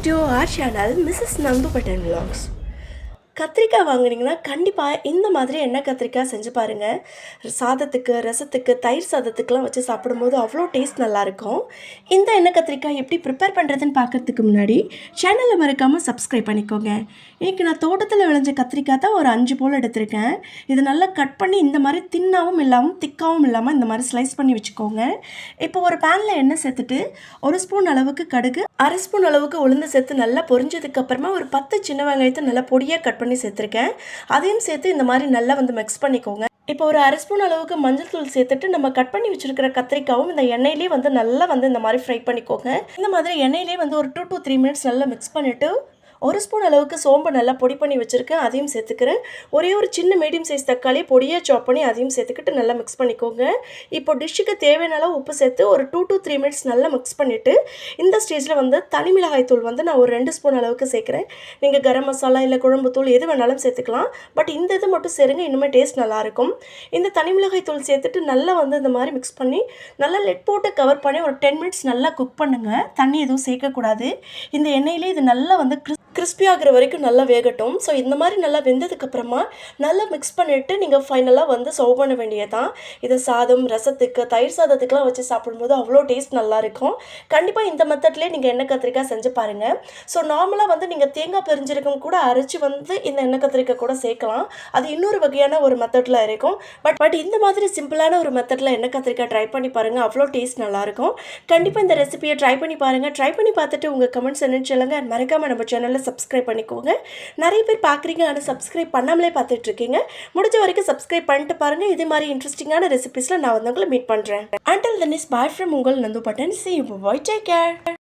Back to our channel Mrs Nandu button vlogs. கத்திரிக்காய் வாங்குனீங்கன்னா கண்டிப்பாக இந்த மாதிரி எண்ணெய் கத்திரிக்காய் செஞ்சு பாருங்கள் சாதத்துக்கு ரசத்துக்கு தயிர் சாதத்துக்குலாம் வச்சு சாப்பிடும்போது அவ்வளோ டேஸ்ட் நல்லாயிருக்கும். இந்த எண்ணெய் கத்திரிக்காய் எப்படி ப்ரிப்பேர் பண்ணுறதுன்னு பார்க்கறதுக்கு முன்னாடி சேனலை மறக்காமல் சப்ஸ்கிரைப் பண்ணிக்கோங்க. இன்றைக்கி நான் தோட்டத்தில் விளைஞ்ச கத்திரிக்காய் தான் ஒரு அஞ்சு போல் எடுத்திருக்கேன். இது நல்லா கட் பண்ணி இந்த மாதிரி தின்னாகவும் இல்லாமல் திக்காவும் இல்லாமல் இந்த மாதிரி ஸ்லைஸ் பண்ணி வச்சுக்கோங்க. இப்போ ஒரு பேனில் எண்ணெய் சேர்த்துட்டு ஒரு ஸ்பூன் அளவுக்கு கடுகு அரை ஸ்பூன் அளவுக்கு உளுந்து சேர்த்து நல்லா பொரிஞ்சதுக்கப்புறமா ஒரு பத்து சின்ன வெங்காயத்தை நல்லா பொடியாக கட் பண்ணி சேர்த்துருக்கேன். அதையும் சேர்த்து இந்த மாதிரி நல்லா வந்து மிக்ஸ் பண்ணிக்கோங்க. இப்போ ஒரு அரை ஸ்பூன் அளவுக்கு மஞ்சள் தூள் சேர்த்துட்டு நம்ம கட் பண்ணி வச்சிருக்கிற கத்திரிக்காவும் இந்த எண்ணெயிலே வந்து நல்லா வந்து இந்த மாதிரி ஃப்ரை பண்ணிக்கோங்க. இந்த மாதிரி எண்ணெயிலே வந்து ஒரு டூ டூ த்ரீ மினிட்ஸ் நல்லா மிக்ஸ் பண்ணிவிட்டு ஒரு ஸ்பூன் அளவுக்கு சோம்பு நல்லா பொடி பண்ணி வச்சுருக்கேன் அதையும் சேர்த்துக்கிறேன். ஒரே ஒரு சின்ன மீடியம் சைஸ் தக்காளி பொடியாக சாப் பண்ணி அதையும் சேர்த்துக்கிட்டு நல்லா மிக்ஸ் பண்ணிக்கோங்க. இப்போ டிஷ்ஷுக்கு தேவையான அளவு உப்பு சேர்த்து ஒரு டூ டு த்ரீ மினிட்ஸ் நல்லா மிக்ஸ் பண்ணிவிட்டு இந்த ஸ்டேஜில் வந்து தனி மிளகாய் தூள் வந்து நான் ஒரு ரெண்டு ஸ்பூன் அளவுக்கு சேர்க்குறேன். நீங்கள் கரம் மசாலா இல்லை குழம்பு தூள் எது வேணாலும் சேர்த்துக்கலாம். பட் இந்த இது மட்டும் சேருங்க இன்னுமே டேஸ்ட் நல்லாயிருக்கும் இந்த தனி மிளகாய் தூள் சேர்த்துட்டு நல்லா வந்து இந்த மாதிரி மிக்ஸ் பண்ணி நல்லா லெட் போட்டு கவர் பண்ணி ஒரு டென் மினிட்ஸ் நல்லா குக் பண்ணுங்கள் தண்ணி எதுவும் சேர்க்கக்கூடாது. இந்த எண்ணெயிலே இது நல்லா வந்து கிறிஸ் கிறிஸ்பி ஆகிற வரைக்கும் நல்லா வேகட்டும். ஸோ இந்த மாதிரி நல்லா வெந்ததுக்கப்புறமா நல்லா மிக்ஸ் பண்ணிவிட்டு நீங்கள் ஃபைனலாக வந்து சர்வ் பண்ண வேண்டியதான் இது சாதம் ரசத்துக்கு தயிர் சாதத்துக்குலாம் வச்சு சாப்பிடும்போது அவ்வளோ டேஸ்ட் நல்லாயிருக்கும் கண்டிப்பாக இந்த மெத்தட்லேயே நீங்கள் எண்ணெய் கத்திரிக்காய் செஞ்சு பாருங்கள் ஸோ நார்மலாக வந்து நீங்கள் தேங்காய் பெரிஞ்சிருக்கும் கூட அரைச்சி வந்து இந்த எண்ணெய் கத்திரிக்காய் கூட சேர்க்கலாம். அது இன்னொரு வகையான ஒரு மெத்தடில் இருக்கும். பட் பட் இந்த மாதிரி சிம்பிளான ஒரு மெத்தடில் எண்ணெய் கத்திரிக்காய் ட்ரை பண்ணி பாருங்கள் அவ்வளோ டேஸ்ட் நல்லாயிருக்கும் கண்டிப்பாக இந்த ரெசிபியை ட்ரை பண்ணி பாருங்கள் ட்ரை பண்ணி பார்த்துட்டு உங்கள் கமெண்ட்ஸ் என்னன்னு சொல்லுங்கள் மறக்காமல் நம்ம சேனலில் சப்ஸ்கிரைப் பண்ணிக்கோங்க. நிறைய பேர் பார்க்குறீங்க ஆனால் சப்ஸ்கிரைப் பண்ணாமலே பார்த்துட்ருக்கீங்க. முடிஞ்ச வரைக்கும் சப்ஸ்கிரைப் பண்ணிட்டு பாருங்கள் இதே மாதிரி இன்ட்ரெஸ்டிங்கான ரெசிபிஸில் நான் வந்து உங்களை மீட் பண்ணுறேன் until then this is bye from உங்கள் Nandu button. See bye take care